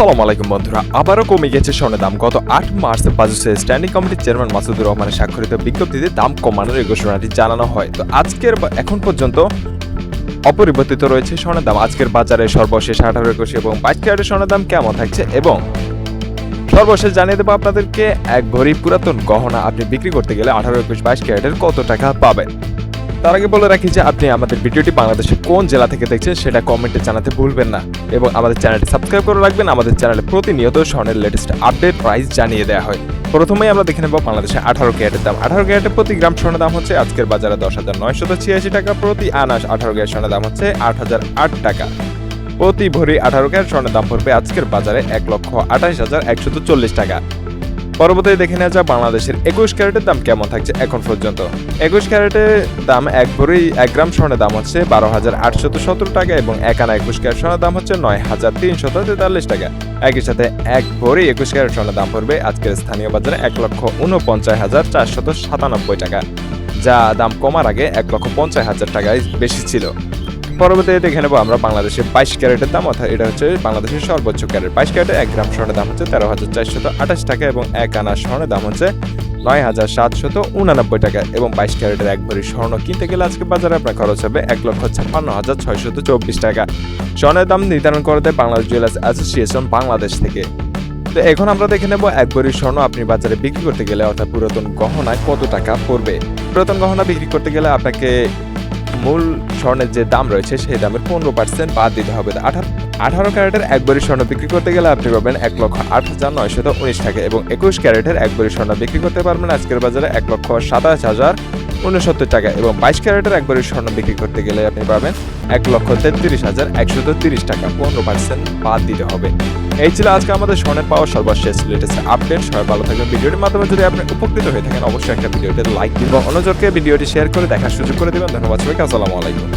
আসসালামু আলাইকুম বন্ধুরা, আবারও কমে গেছে স্বর্ণের দাম। গত আট মার্চ বাজুসে স্ট্যান্ডিং কমিটির চেয়ারম্যান মাসুদুর রহমানের স্বাক্ষরিত বিজ্ঞপ্তিতে দাম কমানোর এই ঘোষণাটি জানানো হয়। তো আজকের এখন পর্যন্ত অপরিবর্তিত রয়েছে স্বর্ণের দাম। আজকের বাজারে সর্বশেষ আঠারো, একুশ এবং বাইশ ক্যারেটের স্বর্ণের দাম কেমন থাকছে এবং সর্বশেষ জানিয়ে দেবো আপনাদেরকে, এক ভরি পুরাতন গহনা আপনি বিক্রি করতে গেলে আঠারো, একুশ, বাইশ ক্যারেটের কত টাকা পাবেন? তার আগে বলে রাখি যে আপনি আমাদের ভিডিওটি বাংলাদেশের কোন জেলা থেকে দেখছেন সেটা কমেন্টে জানাতে ভুলবেন না। এবং আমাদের চ্যানেলটি সাবস্ক্রাইব করে রাখবেন। আমাদের চ্যানেলে প্রতিনিয়ত স্বর্ণের লেটেস্ট আপডেট প্রাইস জানিয়ে দেওয়া হয়। প্রথমেই আমরা দেখে নেব বাংলাদেশে আঠারো ক্যারেটের দাম। আঠারো ক্যারেটের প্রতি গ্রাম স্বর্ণের দাম হচ্ছে আজকের বাজারে দশ হাজার নয়শত ছিয়াশি টাকা। প্রতি আনাস আঠারো ক্যারেট স্বর্ণের দাম হচ্ছে আট হাজার আট টাকা। প্রতি ভরি আঠারো ক্যারেট স্বর্ণের দাম পড়বে আজকের বাজারে এক লক্ষ আঠাশ হাজার একশত চল্লিশ টাকা। পরবর্তীতে দেখে নেওয়া যাক বাংলাদেশের একুশ ক্যারেটের দাম কেমন থাকছে এখন পর্যন্ত। একুশ ক্যারেটের দাম এক ভরি এক গ্রাম স্বর্ণের দাম হচ্ছে বারো হাজার আটশত সতেরো টাকা এবং এক আনা একুশ ক্যারেট স্বর্ণের দাম হচ্ছে নয় হাজার তিনশত তেতাল্লিশ টাকা। একই সাথে এক ভরি একুশ ক্যারেট স্বর্ণের দাম পড়বে আজকের স্থানীয় বাজারে এক লক্ষ উনপঞ্চাশ হাজার চারশত সাতানব্বই টাকা, যা দাম কমার আগে এক লক্ষ পঞ্চাশ হাজার টাকায় বেশি ছিল। পরবর্তীতে দেখে নেব আমরা বাংলাদেশের বাইশ ক্যারেটের দাম, অর্থাৎ এটা হচ্ছে বাংলাদেশের সর্বোচ্চ ক্যারেট। বাইশ ক্যারেটে এক গ্রাম স্বর্ণের দাম হচ্ছে তেরো হাজার চারশত আঠাশ টাকা এবং এক আনা স্বর্ণের দাম হচ্ছে নয় হাজার সাতশত উনানব্বই টাকা এবং বাইশ ক্যারেটের এক ভরি স্বর্ণ কিনতে গেলে আজকে বাজারে আপনার খরচ হবে এক লক্ষ ছাপ্পান্ন হাজার ছয়শত চব্বিশ টাকা। স্বর্ণের দাম নির্ধারণ করে দেয় বাংলাদেশ জুয়েলার্স অ্যাসোসিয়েশন বাংলাদেশ থেকে। তো এখন আমরা দেখে নেব এক ভরি স্বর্ণ আপনি বাজারে বিক্রি করতে গেলে, অর্থাৎ পুরাতন গহনায় কত টাকা পড়বে? পুরাতন গহনা বিক্রি করতে গেলে আপনাকে মূল স্বর্ণের যে দাম রয়েছে, সেই দামের পনেরো পার্সেন্ট বাদ দিতে হবে। আঠারো আঠারো ক্যারেটের এক স্বর্ণ বিক্রি করতে গেলে আপনি পাবেন এক লক্ষ আট হাজার নয়শত উনিশ টাকা এবং একুশ ক্যারেটের এক স্বর্ণ বিক্রি করতে পারবেন আজকের বাজারে এক লক্ষ সাতাশ হাজার উনসত্তর টাকা এবং বাইশ ক্যারেটের একবারে স্বর্ণ বিক্রি করতে গেলে আপনি পাবেন এক লক্ষ তেত্রিশ হাজার একশত তিরিশ টাকা। পনেরো পার্সেন্ট বাদ দিতে হবে। এই ছিল আজকে আমাদের স্বর্ণের পাওয়ার সর্বশেষ লেটেস্ট আপডেট সবাই ভালো থাকবেন। ভিডিওটির মাধ্যমে যদি আপনি উপকৃত হয়ে থাকেন, অবশ্যই একটা ভিডিওতে লাইক দিব অন্যজনকে ভিডিওটি শেয়ার করে দেখার সুযোগ করে দেবেন। ধন্যবাদ সবাইকে। আসসালামু আলাইকুম।